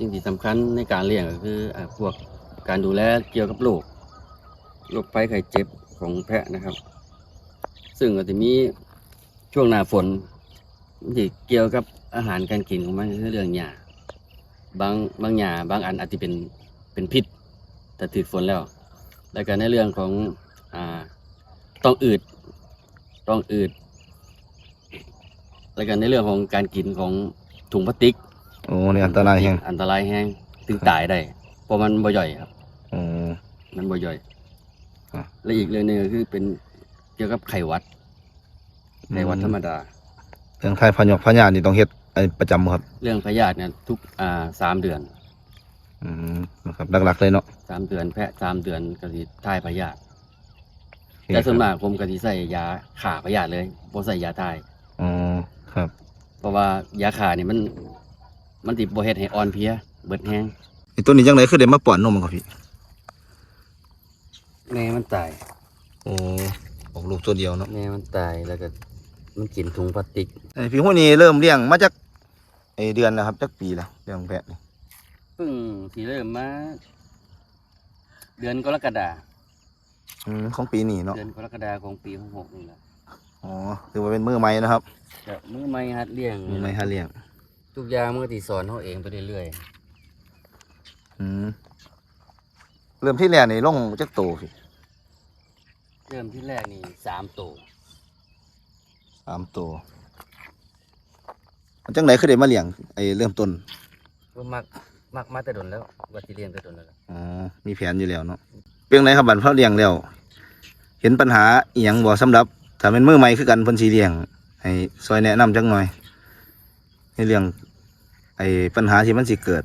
สิ่งที่สำคัญในการเลี้ยงก็คืออพวกการดูแลเกี่ยวกับโรคโรคภัยไข้เจ็บของแพะนะครับ ซึ่งก็จะมีช่วงหน้าฝนที่เกี่ยวกับอาหารการกินของมันคือเรื่องหญ้าบางบางหญ้าบางอันอาจจะเป็นเป็นพิษแต่ติดฝนแล้ว แล้วก็ในเรื่องของอ่าต้องอืดต้องอืดแล้วก็ในเรื่องของการกินของถุงพลาสติก โอ้นี่อันตรายแฮงอันตรายแห้งถึงตายได้เพราะมันบ่ย่อยครับโอ้มันบ่ย่อยอะและอีกเรื่องหนึงก็คือเป็นเกี่ยวกับไข้หวัดไข้หวัดธรรมดา เรื่องไทยพยอกพญานี่ต้องเฮ็ดไอ้ประจำบ่ครับ เรื่องพยาธิเนี่ยทุกอ่าสามเดือน อืมนะครับหลักๆเลยเนาะสามเดือนแพะสามเดือนก็สิทายพยาธิโอเคแต่ส่วนครับมากผมก็สิใส่ยาฆ่าพยาธิเลยบ่ใส่ยาทายอ๋อครับ เพราะว่ายาฆ่านี่มัน มันสิบ่เฮ็ดให้อ่อนเพลียเบิดแห้งไอ้ตัวนี้จังไดคือได้มาป้อนนมมันครับพี่แม่มันตายโอ้ออกลูกตัวเดียวเนาะแม่มันตายแล้วก็มันกินถุงพลาสติกไอ้พี่ฮู้นี่เริ่มเลี้ยงมาจากไอ้เดือนแล้วครับจักปีแล้วเลี้ยงแพะนี่เพิ่งสิเริ่มมา เดือนกรกฎาอืมของปีนี้เนาะเดือนกรกฎาของปี66นี่แหละอ๋อถือว่าเป็นมือใหม่นะครับก็มือใหม่หัดเลี้ยงมือใหม่หาเลี้ยง ทุกอย่างมือที่สอนเขาเองไปเรื่อยอืมเริ่มที่แรกนี่ลงจักโตพี่ๆเริ่มที่แรกนี่สามตัวสามโตมันจังไดคือได้มาเลี้ยงไอ้เริ่มต้นก็มักมักมาแต่ดนแล้วว่าที่เลี้ยงแต่ดนแล้วล่ะอ๋อมีแผนอยู่แล้วเนาะเพียงไหนครับบันเพราะเลี้ยงแล้ว เห็นปัญหาอีหยังบ่สำหรับถ้าเป็นมือใหม่คือกันเพิ่นสิเลี้ยงให้ซอยแนะนำจักหน่อย ในเรื่องไอ้ปัญหาที่มันสิเกิด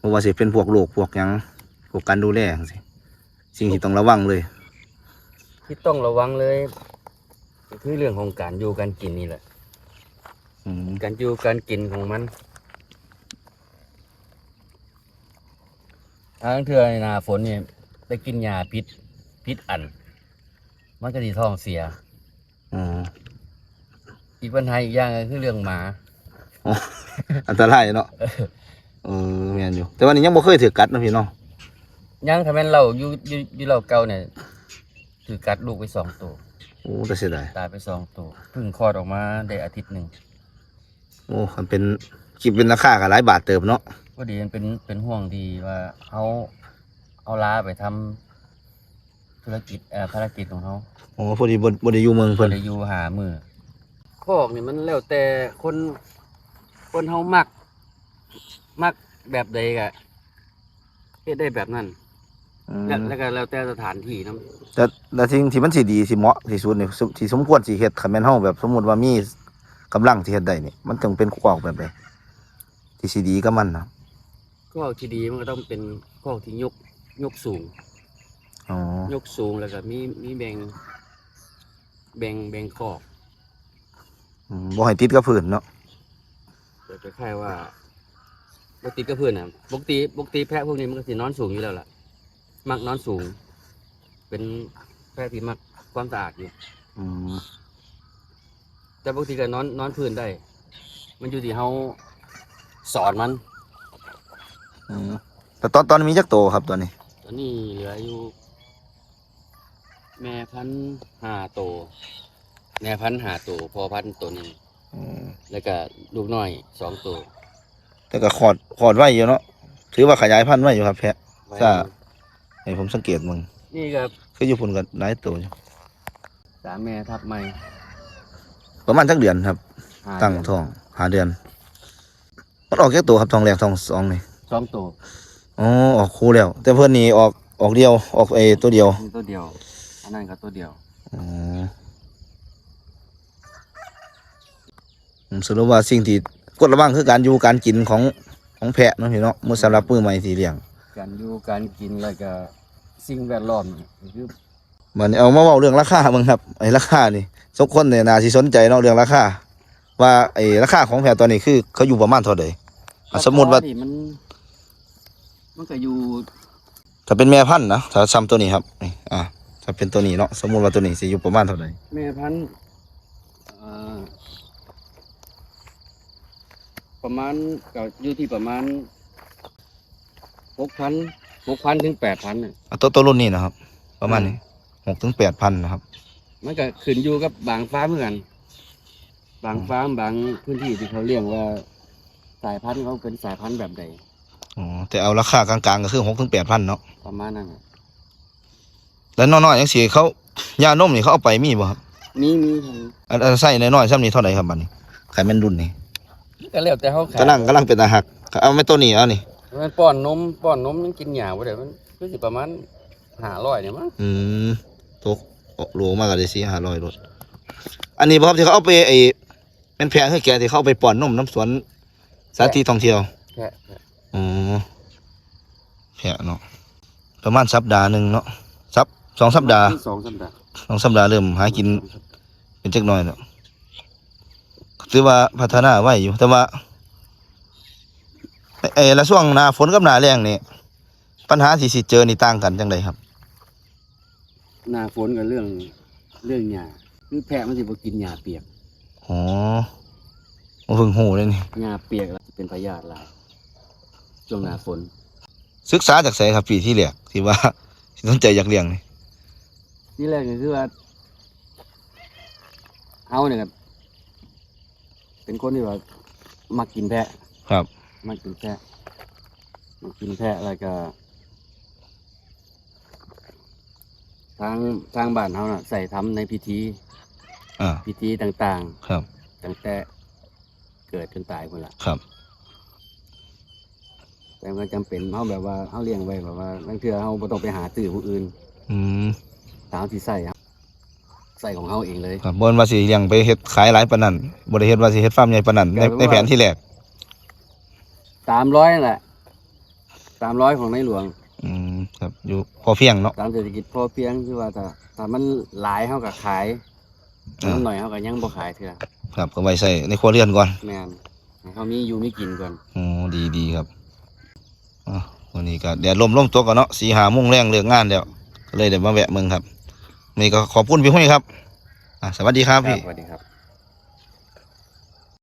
บ่ว่าสิเป็นพวกโรคพวกหยังพวกการดูแลจังซี่สิ่งที่ต้องระวังเลย ที่ต้องระวังเลยก็คือเรื่องของการอยู่การกินนี่แหละ อืมการอยู่การกินของมันทางเทือในหนาฝนเนี่ยได้กินยาพิษพิษอัน มันก็สีท้องเสีย อ๋อ อีกปัญหาอีกอย่างก็คือเรื่องหมา อันตรายเนาะเออแม่นอยู่ แต่ว่านี่ยังบ่เคยถือกัดนะพี่เนาะยังทำให้เราอยู่อยู่อยู่เราเก่าเนี่ยถือกัดลูกไปสองตัวโอ้แต่เสียดายตายไปสองตัวเพิ่งคลอดออกมาได้อาทิตย์หนึ่งโอ้มันเป็นคิดเป็นราคาก็หลายบาทเติบเนาะพอดีมันเป็นเป็นห่วงดีว่าเขาเอาลาไปทำธุรกิจเอ่อภารกิจของเขาโอ้พอดีบ่บ่ได้อยู่เมืองเพื่เพิ่อนได้อยู่หามือคอกนี่มันแล้วแต่คน คนเขามัก มักแบบใดกะเฮ็ดได้แบบนั้นอืมแล้วแล้วก็แล้วแต่สถานที่นะแต่แต่สิ่งที่มันสิดีสิเหมาะที่สุดนี่สที่สมควรสิเฮ็ดคันแม่นเฮาแบบสมมุติว่ามีกำลังสิเฮ็ดได้นี่มันต้องเป็นคอกแบบใดที่สิดีกับมันนะคอกที่ดีมันก็ต้องเป็นคอกที่ยกยกสูง อ๋อยกสูงแล้วก็มีมีแบ่งแบ่งแบ่งคอกอืมบ่ให้ติดกับพื้นเนาะ แต่คล้ายๆว่าปกติก็เพื่อนอะปกติปกติแพะพวกนี้มันก็สินอนสูงอยู่แล้วล่ะ มักนอนสูง เป็นแพะที่มักความสะอาดอยู่อืมแต่ปกติก็นอนนอนพื้นได้ มันอยู่ที่เฮาสอนมัน อืมแต่ตอนตอนมีจักโตครับตอนนี้ ตอนนี้เหลืออยู่ แม่พันธุ์ห้าโตวแม่พันธุ์ห้าโตวพอพันธุ์ตัวหนึงอืม แล้วก็ลูกน้อยสองตัวแต่ก็ขอดขอดไว้อยู่เนาะถือว่าขยายพันธุ์ไว้อยู่ครับแพะไว้จ้าให้ผมสังเกตมึงนี่ก็คืออยู่พุ่นก็หลายโตอยู่สามแม่ทับใหม่ประมาณจักเดือนครับห้าตั้งเดือนท้องหาเดือนมันออกแค่ตัวครับท้องแรกท้องสองนี่สองตัวอ๋อออกคู่แล้ว แต่เพื่อนนี่ออกออกเดียวออกเอตัวเดียวมีตัวเดียวอันนั้นก็ตัวเดียวอ๋อผม สรุปว่าสิ่งที่กดระวังคือการอยู่การกินของของแพะเนาะพี่เนาะมือสำหรับมือใหม่ที่เลี้ยงการอยู่การกินแล้วก็สิ่งแวดล้อมนี่คือมันเอามาเว้าเรื่องราคาเบิ่งครับไอ้ราคานี่ทุกคนเนี่ยน่าสิสนใจเนาะเรื่องราคาว่าไอ้ราคาของแพะตอนนี้คือ เขาอยู่ประมาณเท่าใดอะสมมุติว่านี่มันมันก็อยู่ถ้าเป็นแม่พันธุ์นะถ้าซ้ำตัวนี้ครับนี่อ่าถ้าเป็นตัวนี้เนาะสมมุติว่าตัวนี้สิอยู่ประมาณเท่าใดแม่พันธุ์เอ่อ ประมาณก็อยู่ที่ประมาณหกพันหกพันถึงแปดพันน่ะเอาตัวตัวรุ่นนี้นะครับ ประมาณนี้หกถึงแปดพันนะครับ มันก็ขึ้นอยู่กับบางฟาร์มเหมือนกัน บางฟาร์มบางพื้นที่ที่เขาเลี้ยงว่าสายพันธุ์เขาเป็นสายพันธุ์แบบใดอ๋อ แต่เอาราคากลางๆก็คือหกถึงแปดพันเนาะ ประมาณนั้นน่ะแล้วน้อยๆยังสีเขายานมนี่เขาเอาไปมีบ่ครับ มีมีอันอันใส่น้อยๆซ้ำนี้เท่าไหร่ครับบัดนี้ขายแม่นรุ่นนี่ ก็แล้วแต่เขาขายกำลังกำลังเป็นตาหัก เอาไม่ตัวนี้เอานี่มันป้อนนมป้อนนมยังกินหยาบ่ได้มันก็สิประมาณห้าร้อยเนี่ยมั้งอืมตกโหลมากกว่าได้สี่ห้าร้อยรถอันนี้บ่ครับที่เขาเอาไปไอ้เป็นแพะคือแกะที่เขาเอาไปป้อนนมน้ำสวนสาธิตท่องเที่ยวแค่แค่อ๋อแพะเนาะประมาณสัปดาห์หนึ่งเนาะสัปสองสัปดาห์สองสัปดาห์สองสัปดาห์เริ่มหากินเป็นจักหน่อยแล้ว ถือว่าพัฒนาไว้อยู่ แต่ว่าไอ้ไอ้ละช่วงหน้าฝนกับหน้าแล้งนี่ปัญหาที่สิเจอนี่ต่างกันจังไดครับ หน้าฝนกับเรื่องเรื่องหญ้าคือแพะมันสิบ่กินหญ้าเปียกอ๋อมาเพิ่งหูเลยนี่หญ้าเปียกแล้วจะเป็นพยาธิหลายช่วงหน้าฝน ศึกษาจากไสครับปีที่แรกที่ว่าที่สนใจอยากเลี้ยงนี่ที่แรกก็คือว่าเฮาเนี่ยครับ เป็นคนที่ว่ามักกินแพะครับ มักกินแพะมักกินแพะแล้วก็ทางทางบ้านเฮาน่ะ ใส่ทำในพิธีอ่าพิธีต่างครับ ๆ ตั้งแต่เกิดจนตายคนละครับ แต่มันจำเป็นเฮาแบบว่าเฮาเลี้ยงไว้แบบว่าบางเทื่อเฮาบ่ต้องไปหาตื้อผู้อื่นอืม ตามที่ใส่ครับ ใส่ของเฮาเองเลยครับบ่นว่าสิเลี้ยงไปเฮ็ดขายหลายปานนั้นบ่ได้เฮ็ดว่าสิเฮ็ดฟาร์มใหญ่ปานนั้นในในแผนที่แรกสามร้อยนั่นแหละสามร้อยของในหลวง อืมครับอยู่พอเพียงเนาะตามเศรษฐกิจพอเพียงคือว่าถ้าถ้ามันหลายเฮาก็ขายอ่ามันหน่อยเฮาก็ยังบ่ขายเถื่อครับก็ไว้ใส่ในครัวเรือนก่อนแม่นให้เขามีอยู่มีกินก่อนอ๋อดีดีครับอะวันนี้ก็แดดลมลมตกกันเนาะสีหาโมุ่งแรงเลิกงานแล้วก็เลยเดี๋ยวมาแวะเมืองครับวั นี่ก็ขอบคุณพี่ห้อยครับอะสวัสดีครับพี่ สวัสดีครับ